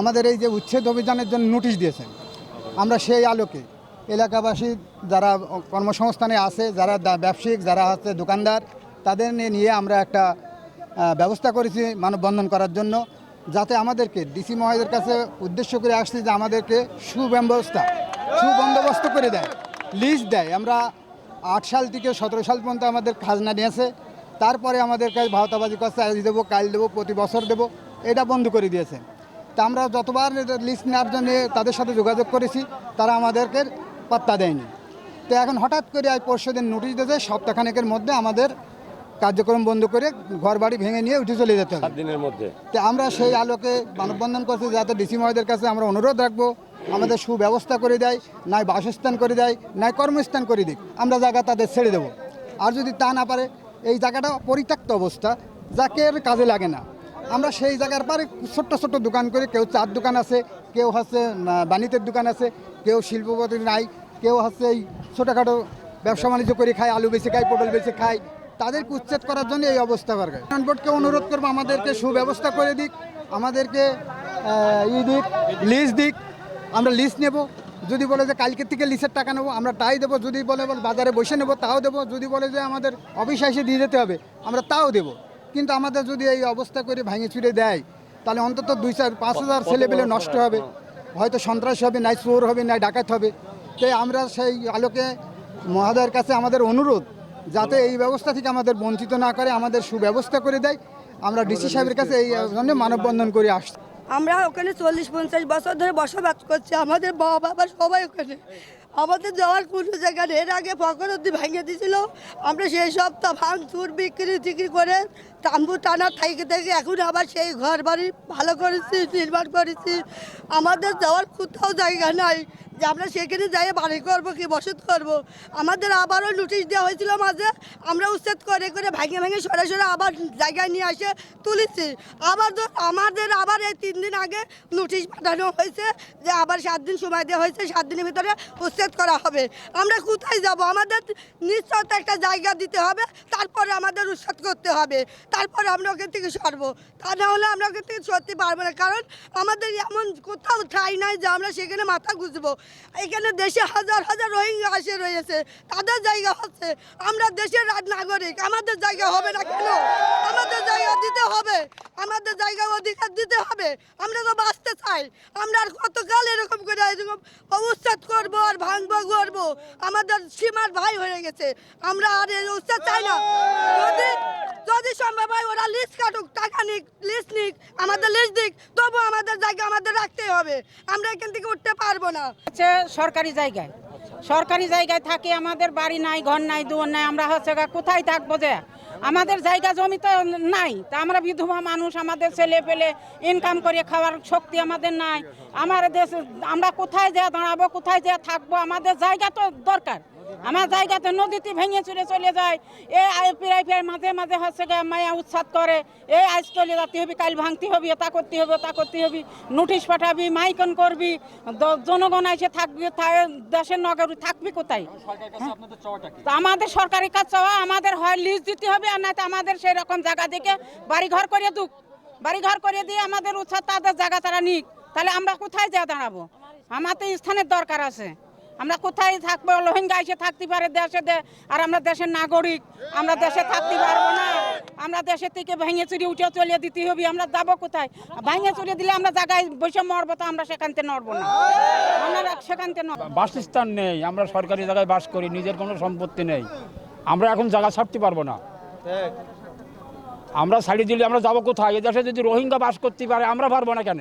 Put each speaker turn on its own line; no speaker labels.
আমাদের এই যে উচ্ছেদ অভিযানের জন্য নোটিশ দিয়েছেন। আমরা সেই আলোকে এলাকাবাসী যারা কর্মসংস্থানে আছে, যারা ব্যবসায়িক, যারা হচ্ছে দোকানদার, তাদের নিয়ে আমরা একটা ব্যবস্থা করেছি মানববন্ধন করার জন্য যাতে আমাদেরকে ডিসি মহাদের কাছে উদ্দেশ্য করে আসছি যে আমাদেরকে সুব্যবস্থা, সুবন্দোবস্ত করে দেয়, লিস্ট দেয়। আমরা আট সাল থেকে সতেরো সাল পর্যন্ত আমাদের খাজনা নিয়েছে। তারপরে আমাদের কাছে ভাওতাবাজি করছে, আজ দেবো, কাল দেবো, প্রতি বছর দেবো। এটা বন্ধ করে দিয়েছে। তা আমরা যতবার লিস্ট নেওয়ার জন্য তাদের সাথে যোগাযোগ করেছি তারা আমাদেরকে পাত্তা দেয়নি। তো এখন হঠাৎ করে আজ পরশু দিন নোটিশ দিয়েছে সপ্তাহখানেকের মধ্যে আমাদের কার্যক্রম বন্ধ করে ঘর বাড়ি ভেঙে নিয়ে উঠে চলে যেতে হবে।
দিনের মধ্যে।
তো আমরা সেই আলোকে মানববন্ধন করছি যাতে ডিসি মহোদয়ের কাছে আমরা অনুরোধ রাখব আমাদের সুব্যবস্থা করে দেয় নাই বাসস্থান করে দেয় নাই কর্মস্থান করে দিক আমরা জায়গা তাদের ছেড়ে দেবো। আর যদি তা না পারে এই জায়গাটা পরিত্যক্ত অবস্থা যাকে কাজে লাগে না। আমরা সেই জায়গার পারে ছোট্ট ছোট্ট দোকান করে। কেউ চার দোকান আছে, কেউ হচ্ছে বাণিজ্যের দোকান আছে, কেউ শিল্পপতি নাই, কেউ হচ্ছে এই ছোটোখাটো ব্যবসা বাণিজ্য করে, খায় আলু বেশি খায় পটল বেশি খায়। তাদেরকে উচ্ছেদ করার জন্য এই অবস্থা করে বোর্ডকে অনুরোধ করব, আমাদেরকে সুব্যবস্থা করে দিক, আমাদেরকে ই দিক লিস্ট দিক। আমরা লিস্ট নেব। যদি বলে যে কালকে থেকে লিসের টাকা নেব, আমরা তাই দেবো। যদি বলে বলে বাজারে বসে নেব, তাও দেবো। যদি বলে যে আমাদের অফিসে এসে দিয়ে যেতে হবে, আমরা তাও দেবো। কিন্তু আমাদের যদি এই অবস্থা করে ভেঙে চুরে দেয় তাহলে অন্তত দুই চার পাঁচ হাজার ছেলেপেলে নষ্ট হবে। হয়তো সন্ত্রাস হবে নাই চোর হবে নাই ডাকাত হবে। তাই আমরা সেই আলোকে মহাদয়ের কাছে আমাদের অনুরোধ যাতে এই ব্যবস্থা থেকে আমাদের বঞ্চিত না করে আমাদের সুব্যবস্থা করে দেয়। আমরা ডিসি সাহেবের কাছে এই জন্য মানববন্ধন করে আসছি।
আমরা ওখানে চল্লিশ পঞ্চাশ বছর ধরে বসবাস করছি আমাদের বাবা বাবা সবাই ওখানে। আমাদের যাওয়ার কোনো জায়গা এর আগে ফকর অব্দি ভেঙে দিয়েছিল। আমরা সেই সব তা ভাঙ চুর বিক্রি, টিক্রি করে তাম্বু টানা থেকে থেকে এখন আবার সেই ঘর বাড়ি ভালো করেছি নির্মাণ করেছি আমাদের যাওয়ার কোথাও জায়গা নাই। যে আমরা সেখানে যাই বাড়ি করব কি, বসত করব। আমাদের আবারও নোটিশ দেওয়া হয়েছিল মাঝে, আমরা উচ্ছেদ করে করে ভেঙে ভেঙে সরে সরে আবার জায়গায় নিয়ে আসে তুলেছি। আবার আমাদের আবার এই তিন দিন আগে নোটিশ পাঠানো হয়েছে যে আবার সাত দিন সময় দেওয়া হয়েছে, সাত দিনের ভিতরে উচ্ছেদ করা হবে। আমরা কোথায় যাব? আমাদের নিশ্চয়তা একটা জায়গা দিতে হবে। তারপরে আমাদের উচ্ছেদ করতে হবে। তারপরে আমরা ওখান থেকে সরবো। তা না হলে আমরা ওখান থেকে সরতে পারব না। কারণ আমাদের এমন কোথাও ঠাই নাই যে আমরা সেখানে মাথা গুঁজবো এখানে দেশে হাজার হাজার রোহিঙ্গা আসে রয়েছে। তাদের জায়গা হচ্ছে আমরা দেশের নাগরিক আমাদের জায়গা হবে না কেন? আমাদের জায়গা দিতে হবে। আমাদের জায়গা অধিকার দিতে হবে। আমরা তো বাঁচতে চাই। আমরা আর কতকাল এরকম করে এরকম উচ্ছেদ করব আর ভাঙব করব আমাদের সীমার ভাই হয়ে গেছে। আমরা আর এই উচ্ছেদ চাই না। যদি যদি সম্ভব হয় ওরা লিস্ট কাটুক, টাকা নিক, লিস্ট নিক, আমাদের লিস্ট দিক তবু আমাদের জায়গা আমাদের রাখতেই হবে। আমরা এখান থেকে উঠতে পারব না।
সরকারি জায়গায়। সরকারি জায়গায় থাকি, আমাদের বাড়ি নাই, ঘর নাই, দুয়ার নাই, আমরা হচ্ছে কোথায় থাকব যে? আমাদের জায়গা, জমি তো নাই, তা আমরা বিধবা মানুষ, আমাদের ছেলে পেলে ইনকাম করে খাওয়ার শক্তি আমাদের নাই। আমার দেশ, আমরা কোথায় যা দাঁড়াবো, কোথায় যা থাকব, আমাদের জায়গা তো দরকার। আমার জায়গাতে নদীতে ভেঙে চুরে চলে যায়। এ আই প্রায় প্রায় মাঝে মাঝে হচ্ছে মায়া উৎসাত করে। এই আজ চলে যেতে হবে কাল ভাঙতে হবে তা করতে হবে তা করতে হবে নোটিশ পাঠাবি মাইকন করবি জনগণ এসে থাকবি দেশের নগর থাকবি কোথায়? তা আমাদের সরকারি কাজ চাওয়া আমাদের হয় লিজ দিতে হবে আর না আমাদের সেই রকম জায়গা বাড়ি ঘর করে দুক। বাড়ি ঘর করে দিয়ে আমাদের উৎসাহ তাদের জায়গা তারা নিক। তাহলে আমরা কোথায় যা দাঁড়াবো? আমাদের স্থানের দরকার আছে। আমরা কোথায় থাকব? রোহিঙ্গা এসে থাকতে পারে দেশে দে- আর আমরা দেশের নাগরিক। আমরা দেশে থাকতে পারব না। আমরা দেশের থেকে ভেঙে চুরি উঠে চলিয়ে দিতে হবে। আমরা যাব কোথায়? ভেঙে চুরি দিলে আমরা জায়গায় বসে মরবো তো আমরা সেখান থেকে নড়বো না। আমরা সেখান থেকে
বাসস্থান নেই। আমরা সরকারি জায়গায় বাস করি। নিজের কোনো সম্পত্তি নেই। আমরা এখন জায়গা ছাড়তে পারব না। আমরা ছাড়িয়ে দিলে আমরা যাব কোথায়? এদেশে যদি রোহিঙ্গা বাস করতে পারে আমরা পারব না কেন?